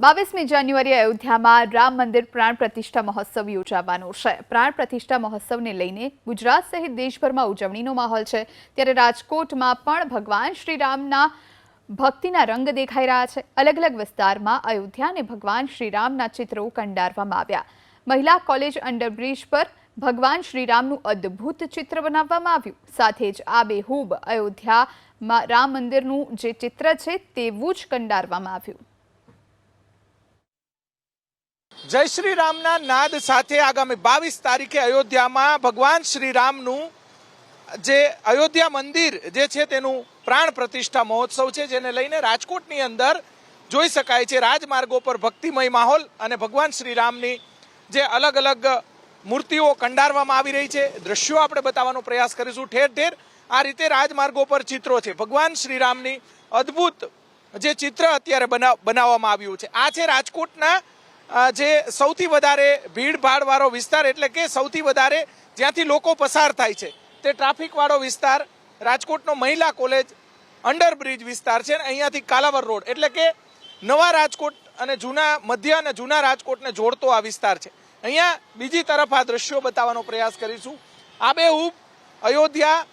બાવીસમી જાન્યુઆરી અયોધ્યામાં રામ મંદિર પ્રાણ પ્રતિષ્ઠા મહોત્સવ યોજાવાનો છે. પ્રાણ પ્રતિષ્ઠા મહોત્સવને લઈને ગુજરાત સહિત દેશભરમાં ઉજવણીનો માહોલ છે. ત્યારે રાજકોટમાં પણ ભગવાન શ્રીરામના ભક્તિના રંગ દેખાઈ રહ્યા છે. અલગ અલગ વિસ્તારમાં અયોધ્યા અને ભગવાન શ્રીરામના ચિત્રો કંડારવામાં આવ્યા. મહિલા કોલેજ અંડરબ્રિજ પર ભગવાન શ્રીરામનું અદ્ભુત ચિત્ર બનાવવામાં આવ્યું. સાથે જ આ બેહૂબ અયોધ્યામાં રામ મંદિરનું જે ચિત્ર છે, તેવું જ કંડારવામાં આવ્યું. જય શ્રી રામના નાદ સાથે આગામી બાવીસ તારીખે અયોધ્યામાં ભગવાન શ્રી રામનું જે અયોધ્યા મંદિર જે છે તેનું પ્રાણ પ્રતિષ્ઠા મહોત્સવ છે, જેને લઈને રાજકોટની અંદર જોઈ શકાય છે રાજમાર્ગો પર ભક્તિમય માહોલ અને ભગવાન શ્રી રામની જે અલગ અલગ મૂર્તિઓ કંડારવામાં આવી રહી છે. દ્રશ્યો આપણે બતાવવાનો પ્રયાસ કરીશું. ઠેર ઠેર આ રીતે રાજમાર્ગો પર ચિત્રો છે. ભગવાન શ્રી રામની અદ્ભુત જે ચિત્ર અત્યારે બનાવ બનાવવામાં આવ્યું છે. આ છે રાજકોટના જે સૌથી વધારે ભીડભાડવાળો વિસ્તાર એટલે કે સૌથી વધારે જ્યાંથી લોકો પસાર થાય છે, તે ટ્રાફિકવાળો વિસ્તાર, રાજકોટનો મહિલા કોલેજ, અંડરબ્રિજ વિસ્તાર છે અને અહીંયાથી કાલાવર રોડ. એટલે કે નવા રાજકોટ અને જૂના, મધ્ય અને જૂના રાજકોટને જોડતો આ વિસ્તાર છે. અહીંયા બીજી તરફ આ દ્રશ્યો બતાવવાનો પ્રયાસ કરીશું. આ આબેહૂબ અયોધ્યા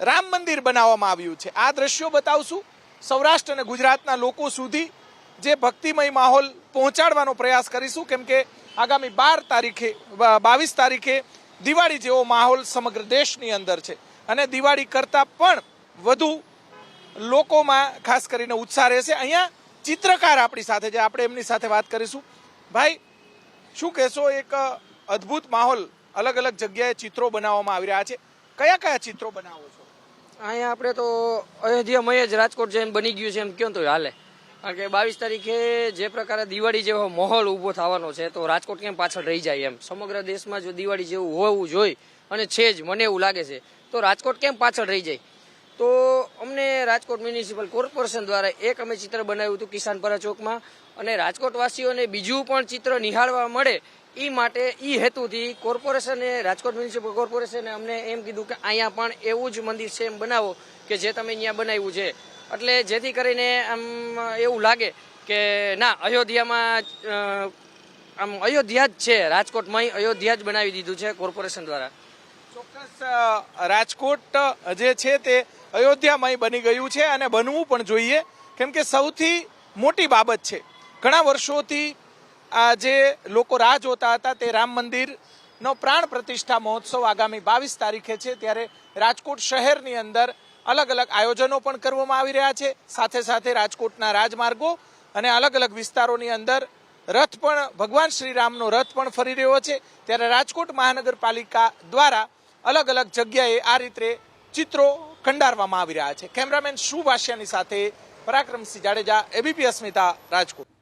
રામ મંદિર બનાવવામાં આવ્યું છે. આ દ્રશ્યો બતાવશું સૌરાષ્ટ્ર અને ગુજરાતના લોકો સુધી. જે ભક્તિમય માહોલ પહોંચાડવાનો પ્રયાસ કરીશું, કેમ કે આગામી બાર તારીખે બાવીસ તારીખે દિવાળી જેવો માહોલ સમગ્ર દેશની અંદર છે. અને દિવાળી કરતાં પણ વધુ લોકોમાં ખાસ કરીને ઉત્સાહ રહેશે. અહીંયા ચિત્રકાર આપણી સાથે છે, આપણે એમની સાથે વાત કરીશું. ભાઈ, શું કહેશો, એક અદ્ભુત માહોલ અલગ અલગ જગ્યાએ ચિત્રો બનાવવામાં આવી રહ્યા છે. કયા કયા ચિત્રો બનાવો છો? અહીંયા આપણે તો અયોધ્યામય જ રાજકોટ જેમ બની ગયું છે, એમ કહો તો હાલે. કારણ કે બાવીસ તારીખે જે પ્રકારે દિવાળી જેવો માહોલ ઊભો થવાનો છે, તો રાજકોટ કેમ પાછળ રહી જાય એમ? સમગ્ર દેશમાં જો દિવાળી જેવું હોવું જોઈએ, અને છે જ, મને એવું લાગે છે. તો રાજકોટ કેમ પાછળ રહી જાય? તો અમને રાજકોટ મ્યુનિસિપલ કોર્પોરેશન દ્વારા એક અમે ચિત્ર બનાવ્યું હતું કિસાનપરા ચોકમાં. અને રાજકોટવાસીઓને બીજું પણ ચિત્ર નિહાળવા મળે એ માટે એ હેતુથી કોર્પોરેશને, રાજકોટ મ્યુનિસિપલ કોર્પોરેશને અમને એમ કીધું કે અહીંયા પણ એવું જ મંદિર છે એમ બનાવો કે જે તમે અહીંયા બનાવ્યું છે. એટલે જેથી કરીને આમ એવું લાગે કે ના, અયોધ્યામાં આમ અયોધ્યા જ છે રાજકોટમાં અયોધ્યા જ બનાવી દીધું છે કોર્પોરેશન દ્વારા. ચોક્કસ રાજકોટ જે છે તે અયોધ્યામય બની ગયું છે અને બનવું પણ જોઈએ. કેમ કે સૌથી મોટી બાબત છે. ઘણા વર્ષોથી આ જે લોકો રાહ જોતા હતા તે રામ મંદિરનો પ્રાણ પ્રતિષ્ઠા મહોત્સવ આગામી બાવીસ તારીખે છે. ત્યારે રાજકોટ શહેરની અંદર અલગ અલગ આયોજનો પણ કરવામાં આવી રહ્યા છે. સાથે સાથે રાજકોટના રાજમાર્ગો અને અલગ અલગ વિસ્તારોની અંદર રથ પણ, ભગવાન શ્રીરામનો રથ પણ ફરી રહ્યો છે. ત્યારે રાજકોટ મહાનગરપાલિકા દ્વારા અલગ અલગ જગ્યાએ આ રીતે ચિત્રો કંડારવામાં આવી રહ્યા છે. કેમેરામેન શુભ ભાષ્યાની સાથે પરાક્રમસિંહ જાડેજા એબીપી અસ્મિતા રાજકોટ.